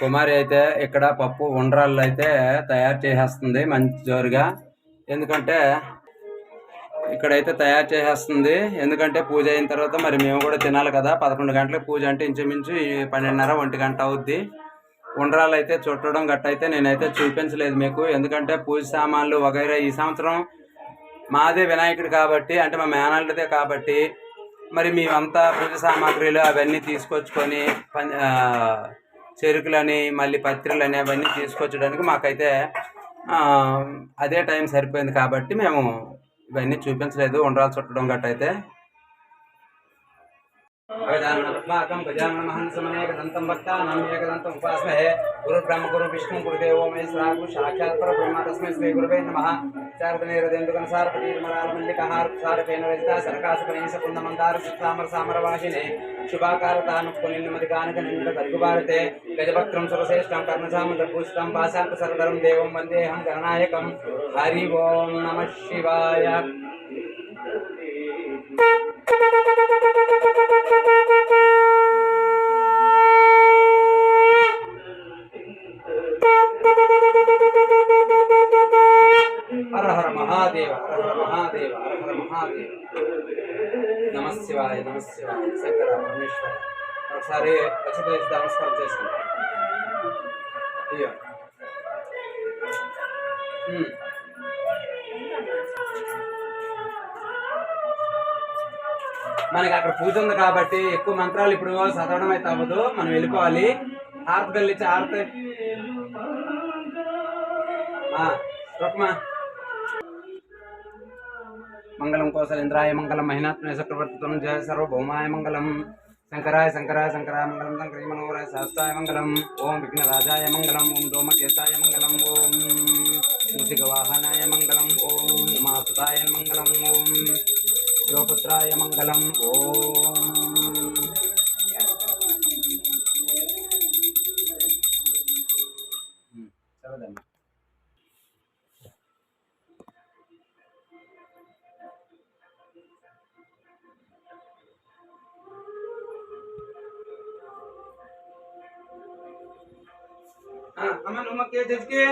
కుమారి అయితే ఇక్కడ పప్పు ఉండ్రాళ్ళు అయితే తయారు చేసేస్తుంది మంచి జోరుగా. ఎందుకంటే ఇక్కడైతే తయారు చేసేస్తుంది. ఎందుకంటే పూజ అయిన తర్వాత మరి మేము కూడా తినాలి కదా. పదకొండు గంటలకు పూజ అంటే ఇంచుమించు పన్నెండున్నర ఒంటి గంట అవుద్ది. ఉండరాలు అయితే చుట్టడం గట్ట అయితే నేనైతే చూపించలేదు మీకు. ఎందుకంటే పూజ సామాన్లు వగైరా ఈ సంవత్సరం మాదే వినాయకుడు కాబట్టి అంటే మా మేనల్దే కాబట్టి మరి మేమంతా పూజ సామాగ్రిలు అవన్నీ తీసుకొచ్చుకొని పని చెరుకులని మళ్ళీ పత్రిలని అవన్నీ తీసుకొచ్చడానికి మాకైతే అదే టైం సరిపోయింది కాబట్టి మేము ఇవన్నీ చూపించలేదు. ఉండ్రాలు చుట్టడం గట్టయితే भगदानमस्माकं गजाननमहं समनेकदन्तं भक्तानामेकदन्तम् उपास्महे। गुरुब्रह्म गुरुविष्णु गुरुदेवो महेश्वरागु साक्षात् परब्रह्म तस्मै श्रीगुरवे नमः। चारदनेरदेन्दुकनसारपटीर्मलालमल्लिकहारसारफेनरजिता सरकासुकनीशकुन्दमन्दारसुतामरसामरवासिने शुभाकारतानुकुलिन्मदिगानकनिन्दकल्गुभारते गजभक्त्रं सुरश्रेष्ठं कर्णसामदर्भूषितं पाशान्तसरदरं देवं हरि ओम नमः शिवाय। శంకర పరమేశ్వర ఒకసారి వచ్చి నమస్కారం చేసుకుంటాం అయ్యో మనకి అక్కడ పూజ ఉంది కాబట్టి ఎక్కువ మంత్రాలు ఇప్పుడు చదవడం అయితే అవ్వదు. మనం వెళ్ళిపోవాలి. హారతి బెల్ ఇచ్చి హారతి. రుక్మా. మంగళం కోసలేంద్రాయ మంగళం మహినాత్మయ చక్రవర్తిత్వం జయ సర్వభౌమాయ మంగళం. శంకరాయ శంకరాయ శంకరాయ మంగళం శంకరీ మనోహరాయ శాస్త్రాయ మంగళం. ఓం విఘ్నరాజాయ మంగళం ఓం డోమకేశాయ మంగళం ఓం మూషికవాహనాయ మంగళం ఓం ఉమాసుతాయ మంగళం ఓం శివపుత్రాయ మంగళం ఓం అమ్మ నువ్వు కే తెచ్చుకే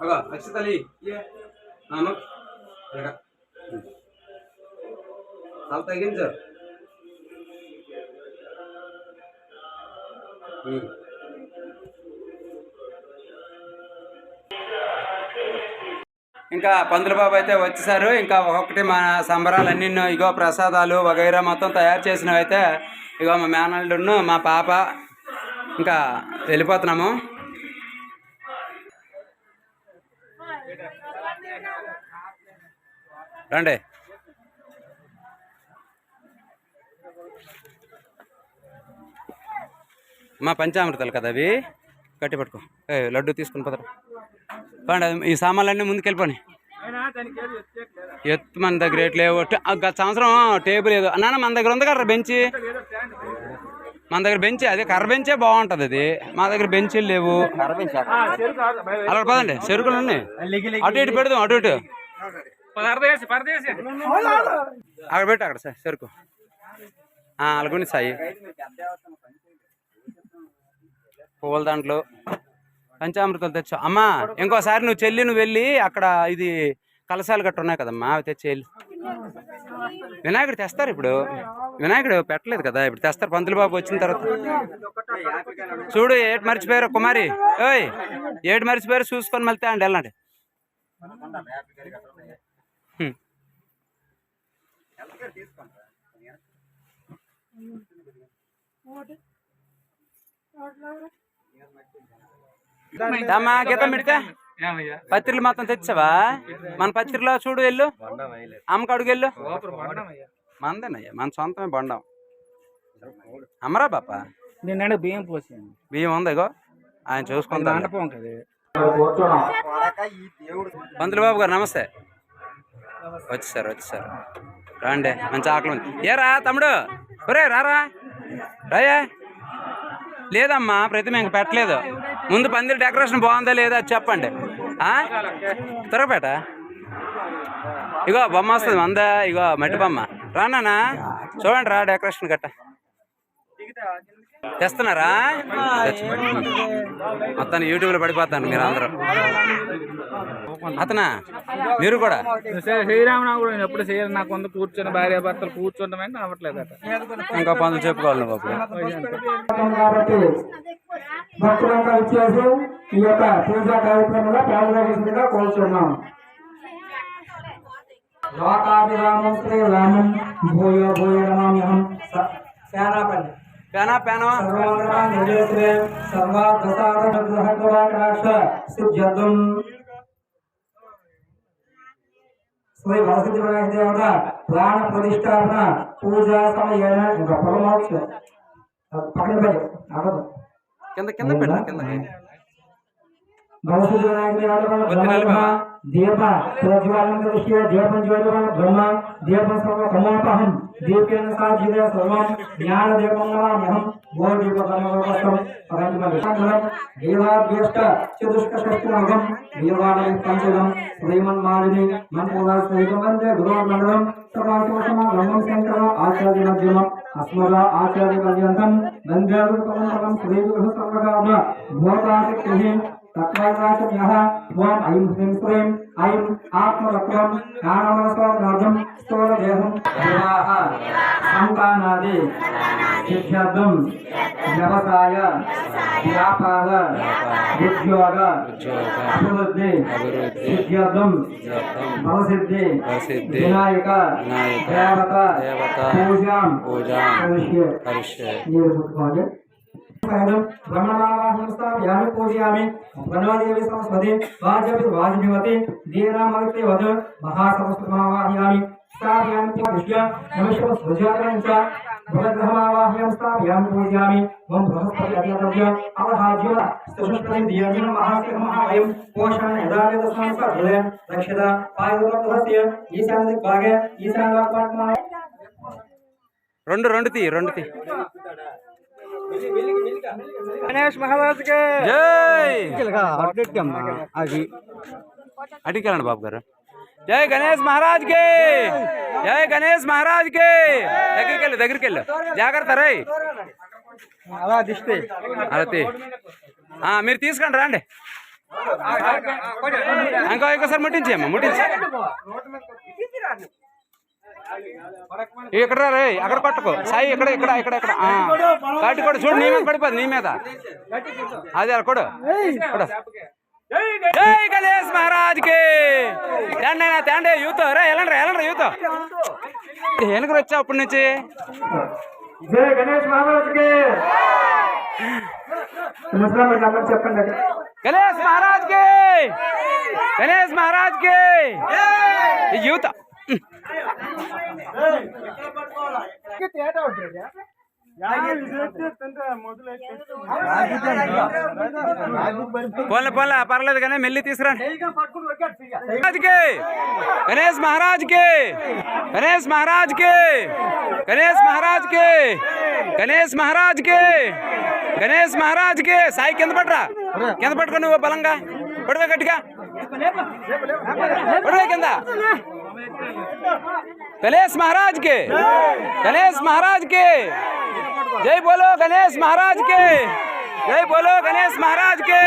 అగో అక్షతలి చాలా తగ్గించు ఉమ్. ఇంకా పందుల బాబు అయితే వచ్చేసారు. ఇంకా ఒక్కొక్కటి మా సంబరాలన్నీ ఇగో ప్రసాదాలు వగైరా మొత్తం తయారు చేసినవి అయితే ఇగో మా మేనల్డును మా పాప ఇంకా వెళ్ళిపోతున్నాము. రండి. మా పంచామృతాలు కదా అవి? కట్టి పట్టుకో. ఏ లడ్డు తీసుకుని పోతారు. పండి ఈ సామాన్లన్నీ ముందుకు వెళ్ళిపోయి ఎత్తు మన దగ్గర ఎట్లా గత సంవత్సరం టేబుల్ ఏదో. నాన్న మన దగ్గర ఉంది కదా బెంచి. మన దగ్గర బెంచ్ అదే కర్ర బెంచే బాగుంటది అది. మా దగ్గర బెంచీలు లేవు. అలా పదండి చెరుకులు ఉన్నాయి. అటు ఇటు పెడదాం అటు ఇటు. అక్కడ పెట్టు అక్కడ సార్ చెరుకు. అలాగుండి సాయి. పువ్వుల దాంట్లో. పంచామృతాలు తెచ్చా. అమ్మా ఇంకోసారి నువ్వు చెల్లి నువ్వు వెళ్ళి అక్కడ ఇది కలసాలు గట్ట ఉన్నాయి కదమ్మా అవి తెచ్చి వెళ్ళి వినాయకుడు తెస్తారు ఇప్పుడు. వినాయకుడు పెట్టలేదు కదా ఇప్పుడు తెస్తారు. పంతులు బాబు వచ్చిన తర్వాత. చూడు ఏటి మర్చిపోయారు కుమారి. ఓయ్ ఏటి మర్చిపోయారు చూసుకొని వెళ్తే అండి వెళ్ళండి. హ్మ్. గీతం పెడితే. పత్రికలు మొత్తం తెచ్చావా? మన పత్రికలో చూడు వెళ్ళు. అమ్మకు అడుగు వెళ్ళు. మందేనయ్యా మన సొంతమే బండం. అమ్మరా పాప నిన్న బియ్యం పోసాను బియ్యం ఉంది ఇగో? ఆయన చూసుకుంటా పంతులు బాబు గారు నమస్తే. వచ్చేసారు వచ్చేసారు రండి మంచి ఆకలి ఉంది ఏరా తమ్ముడు? ఒరే రారా? రాయా? లేదమ్మా ప్రతిమ ఇంక పెట్టలేదు. ముందు పందిరి డెకరేషన్ బాగుందా లేదా అది చెప్పండి. ఆ? తిరగపేట ఇగో బొమ్మ వస్తుంది మందా ఇగో మట్టి బొమ్మ. రానా చూడండి రా డెకరేషన్ గట్ట. తెస్తున్నారా? మొత్తాన్ని యూట్యూబ్లో పడిపోతాను మీరు అందరూ అతనా? మీరు కూడా? శ్రీరామనవమి ఎప్పుడు చేయను నాకు కొంత కూర్చొని భార్య భర్తలు కూర్చోవడం అవ్వట్లేదు అట ఇంకా పనులు చెప్పుకోవాలి బాబు భక్తులంతా ఇచ్చేసి ఈ యొక్క పూజా కార్యక్రమంలో పాల్గొనవలసిందిగా కోరుతున్నాం లోకాభిరామం శ్రీరామం భూయో భూయ నమామ్యహం స- సేనాపల్లి పేనా పేనా సర్వాంగనాం విజయశ్రీ సర్వార్థసారగ్రహగ్రవాకటాక్ష సిద్ధ్యర్థం శ్రీ వరసిద్ధి వినాయక దేవత ప్రాణ ప్రతిష్టాపన పూజా సమయేన ఇంకా పరమోక్ష పక్కన పెట్టి అవ్వదు కింద కింద పెట్టు కిందకి వరసిద్ధి వినాయక దేవత వద్దు నిలబా. దీప ప్రజ్వాలన దృష్ట్యా దీపం జ్యోతిర్మం బ్రహ్మ దీపం సర్వ కమోపహం దీపేన సా జీవ సర్వం జ్ఞాన దీపం నమామ్యహం గో దీప కమోపహం పరంతిమం దేవాభ్యష్ట చతుష్క షష్టినగం దేవాలయ పంచగం శ్రీమన్మాలిని మన్మూలా సహితం వందే గురుమండలం సమాసమ బ్రహ్మం శంకరం ఆచార్య మధ్యమం అస్మద ఆచార్య పర్యంతం వందే గురుపరం శ్రీ గురు तत्वायनाशमयः त्वाम् ऐं ह्रीं श्रीं ऐं आत्मरक्षं ज्ञानमनस्वर्गार्धं स्तोरदेहं देवाः सन्तानादि सिद्ध्यर्थं व्यवसाय व्यापार उद्योग अभिवृद्धि सिद्ध्यर्थं फलसिद्धि विनायक देवता पूजां करिष्ये। వినాయక, దేవత దేవత, పూజాం పూజాం, కరిష్యే. హరిష్యే నీరు ముట్టుకోండి బ్రహ్మణావాహం స్థాప్యామి పూజయామి. బ్రహ్మదేవి సంస్పతి వాజపి వాజనివతి దీనామవితే వద మహాసంస్కృతమావాహయామి. స్థాప్యామి చ విష్య నమస్వ సుజాతం చ. భవగ్రహమావాహ్యం స్థాప్యామి పూజయామి. ఓం బృహస్పతి అధిపత్య అవహాజ్య స్తుష్పతి దియామిన మహాసిక మహావయం పోషణ యదానే దస్మాన్ సర్వే రక్షిత. పాయురత్వస్య ఈశాన్య దిగ్భాగే. ఈశాన్య వాక్పాట్మా రెండు రెండు తీ రెండు తీ. గణేష్ మహారాజుకి జై అది అడిగికెళ్ళండి బాబు గారు జై గణేష్ మహారాజ్కి జై గణేష్ మహారాజ్కి దగ్గరికి వెళ్ళు దగ్గరికి వెళ్ళు జాగ్రత్త రై అలా దిస్తే అలా తీ. ఆ, మీరు తీసుకుంటారా రండి ఇంకో ఇంకోసారి ముట్టించేయమ్మా ముట్టించి ఇక్కడ రా అక్కడ పట్టుకో. సాయి ఇక్కడ ఇక్కడ ఇక్కడ ఇక్కడ. కాటి కూడా చూడు నీ మీద పడిపోదు నీ మీద. అదే కొడు. కొడు. జై గణేష్ మహారాజ్కి తేండి అయినా తేండి యూత్. రే వెళ్ళండి రా వెళ్ళండి యూత్. వెనకరు వచ్చావు అప్పటి నుంచి? జై గణేష్ మహారాజ్కి. ముస్లిం నెంబర్ చెప్పండి. గణేష్ మహారాజ్కి గణేష్ మహారాజ్కి యూత్. పోన్లే పోన్లే పర్లేదు కానీ మెల్లి తీసుకురా గణేష్ మహారాజ్కి గణేష్ మహారాజ్కి గణేష్ మహారాజ్కి గణేష్ మహారాజ్కి గణేష్ మహారాజ్కి సాయి కింద పట్టరా కింద పట్టుకో నువ్వు బలంగా. పడుకో గట్టిగా. పడుకో కింద. గణేష్ మహారాజ్కి గణేష్ మహారాజ్కి జై బోలో గణేష్ మహారాజ్కి జై బోలో గణేష్ మహారాజ్కి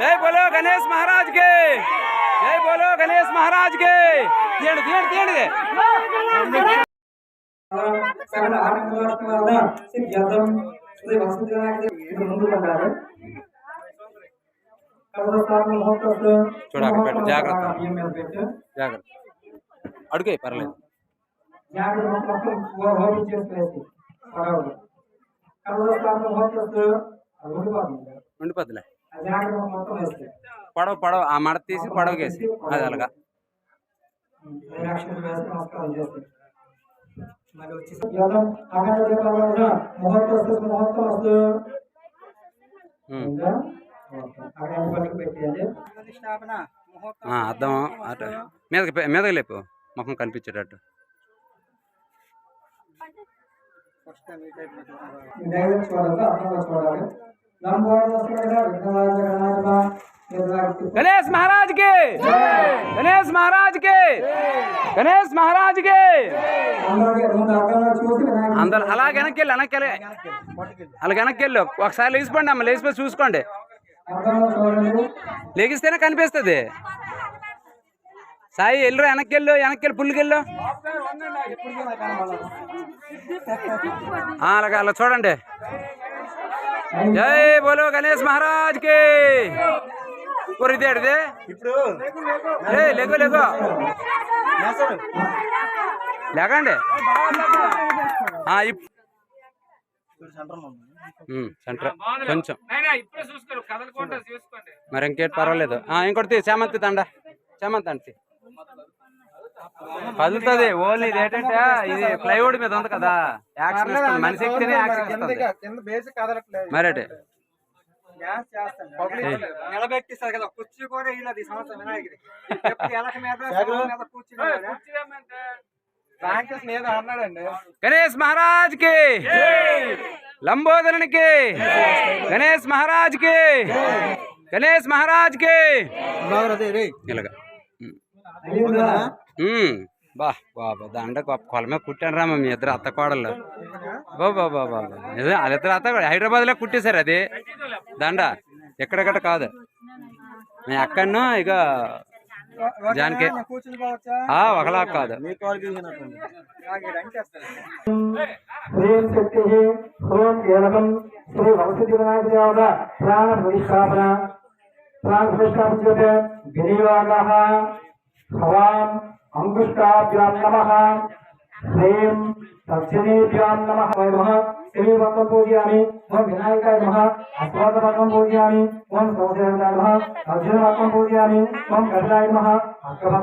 జై బోలో గణేష్ మహారాజ్కి జై బోలో గణేష్ మహారాజ్కి తీయండి తీయండి తీయండి సకల ఆనందవాసన వలన సిద్ధ్యర్థం శ్రీ వసంత వినాయక దేవ- ఇప్పుడు ముందు పడ్డారు కర్మస్థానం ముహూర్తస్తు. చూడు అక్కడ పెట్టు, జాగ్రత్త. బియ్యం మీద పెట్టు. జాగ్రత్త అడుగే పర్లేదు అది ఉండిపోతుంది. మొత్తం వేస్తే. పడవ పడవ ఆ మడ తీసి పడవకేసి అది అలాగా. రియాక్షన్ వేసి నమస్కారం చేస్తే. మరి వచ్చేసి. అక్కడ మీదకి పె- మీదకి లేపు. ముఖం కనిపించేటట్టు. गणेश महाराज के गणेश महाराज के गणेश महाराज के అందరికీ రెండు అర్థంలో చూసి వినాయకుడు అందరు అలా వెనక్కి వెళ్ళి వెనక్కి వెళ్ళి అలా వెనక్కి వెళ్ళు ఒకసారి లేచిపోండి అమ్మ లేచిపోయి చూసుకోండి అర్థంలో చూడండి లేగిస్తేనే కనిపిస్తుంది సాయి వెళ్ళరు వెనక్కి వెళ్ళు వెనక్కి వెళ్ళి పుల్లికి వెళ్ళు ఆ, అలాగే అలా చూడండి. జై బోలో గణేష్ మహారాజ్కి. అడిదే ఏ లేగు లేగు. లేకండి. సెంటర్ కొంచెం. ఇప్పుడే మరి ఇంకేటి పర్వాలేదు. ఇంకోటి తీ, చామంతి తండ చామంతి అంటి కదులుతుంది ఓన్లీ ఇది ఏంటంటే ఇది ప్లైవుడ్ మీద ఉంది కదా. యాక్షన్ మనిషి ఎక్కితేనే యాక్షన్ ఇస్తుంది కింద బేసి కదలట్లేదు. మరేటి డ్యాన్స్ చేస్తాను నిలబెట్టిస్తారు కదా. కుర్చీ కూడా ఇల్లది ఈ సంవత్సరం వినాయకుడి ఎప్పుడు ఎలక మీద శవం మీద కూర్చుని ఫ్రాంకిస్ ఏదో అన్నాడండి. గణేష్ మహారాజ్కి లంబోదరునికి. గణేష్ మహారాజ్కి గణేష్ మహారాజ్కి ఇలాగ. బా బాబా దండ గొప్ప కొల మీద కుట్టాను రామ మీ ఇద్దరు అత్త కోడలు బాబా బాబా బా బా నిజం వాళ్ళిద్దరు అత్త హైదరాబాద్లో కుట్టేశారు అది. దండ. ఎక్కడెక్కడ కాదు. మీ అక్కను ఇక జానకి ఒకలా కాదు. హ్రీం శక్తి హ్రోం కేవలం శ్రీ వరసిద్ధి వినాయక ప్రాణ ప్రతిష్టాపన ప్రాణ ప్రతిష్టాపన చేత గిరివాగ హవాం अंगुष्टाभ्याम नमः ह्रीं दक्षिणेभ्याम नमः। वयम श्रीवर्गम पूजयामि ओम विनायकाय नमः।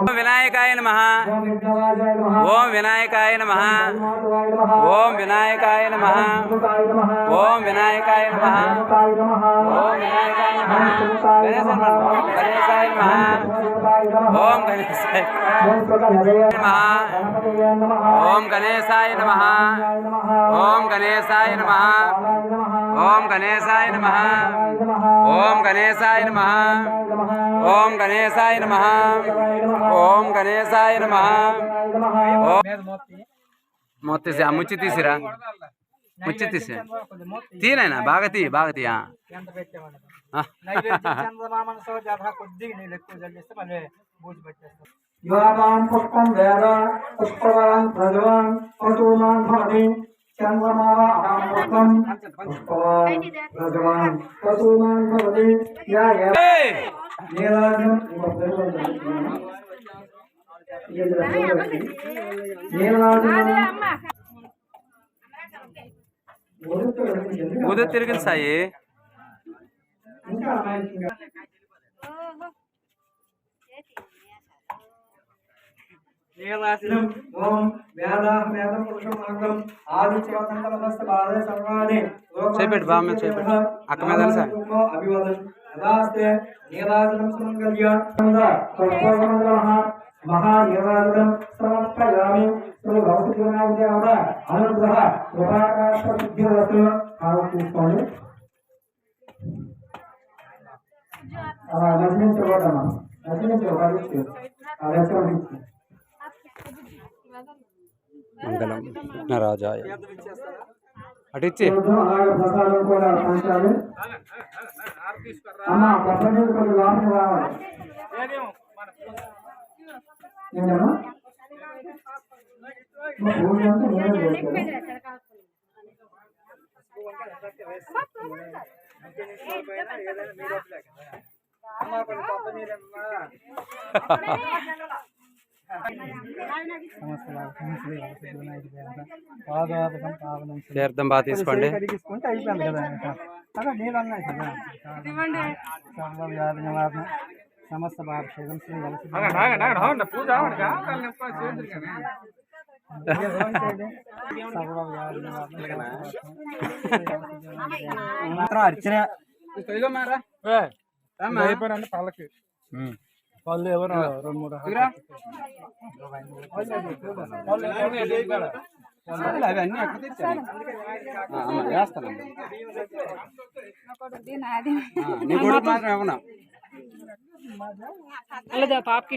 ओम नमः विनायकाय नमः। ओम नमः ओम विनायकाय नमः। ओम विनायकाय नमः ओम विनायकाय नमः। ओम विनायकाय नमः। ओम नमः ओम गणेशाय नमः। ओम गणेशाय नमः ओम गणेश ఓం గణేశాయ నమ ఓం గణేశాయ నమ ఓం గణేశాయ నమ ఓం గణేశాయ నమ ఓం గణేశాయ నమ ఓం గణేశాయ నమ మొత్తం ఆ ముచ్చి తీసిరా ముచ్చి తీసి తీనైనా బాగా తీ బాగా తీ ఆ. ఆ. యువమాన్ పుష్పం వేద పుష్పవాన్ ప్రజవాన్ ఉదయం తిరిగింది సాయి. ఇంకా देवासिनम ओम व्यादा व्यादा पुरुषम अग्रम आदित्यवादंतलभस्त बाधे सर्वादि चेपेट भाव में चेपेट अकमे दल से अभिवादन नमस्ते देवासिनम समंगल्य नमः सर्वमंगलः महादेवादिनम समर्पयामि सर्व भौतिकनादे अमर अनुग्रह कृपाकाश सिद्धिरस्तु आरती स्वामी आ नजमीन चोरडमा नजमीन चोरडमा आ మంగళం. విఘ్నరాజాయ అటు ఇచ్చి. చూద్దాం, తీర్థం బాగా తీసుకోండి. సమస్త మాత్రం అర్చన. అయిపోయినండి పళ్ళకి పళ్ళు ఎవరు రెండు మూడు అవి అన్నీ ఎక్కడ తెచ్చాను ఆ, నీ కొడుకు మాత్రం ఇవ్వను లేదా పాపకి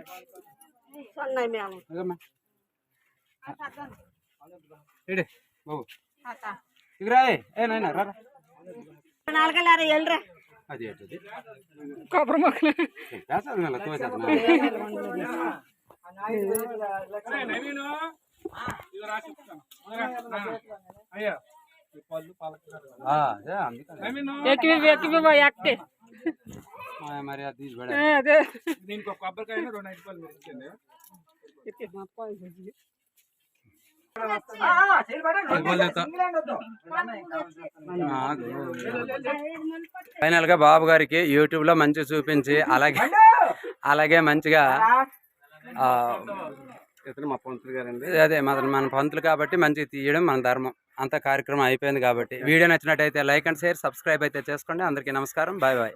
ఇదమ్మా. ఇడే బాబు. ఇగురా ఏ నాయన రా నాలుగలారా ఎల్రా అది ఏంటది కొబ్బరి మొక్కలు వేసాను నెల తోసేస్తున్నా అయ్యా ఆ, అదే అందుకని. ఎక్కి ఎక్కి ఎక్కి ఆ, మరి అది తీసి పడే అదే. దీనికి ఒక కొబ్బరికాయ రెండు ఐదు రూపాయలు మీరు ఇచ్చింది ఫైనల్గా బాబు గారికి యూట్యూబ్లో మంచి చూపించి అలాగే అలాగే మంచిగా మా పంతులు గారండి. అదే మన మన పంతులు కాబట్టి మంచిగా తీయడం మన ధర్మం. అంత కార్యక్రమం అయిపోయింది కాబట్టి. వీడియో నచ్చినట్టయితే లైక్ అండ్ షేర్ సబ్స్క్రైబ్ అయితే చేసుకోండి. అందరికీ నమస్కారం. Bye bye.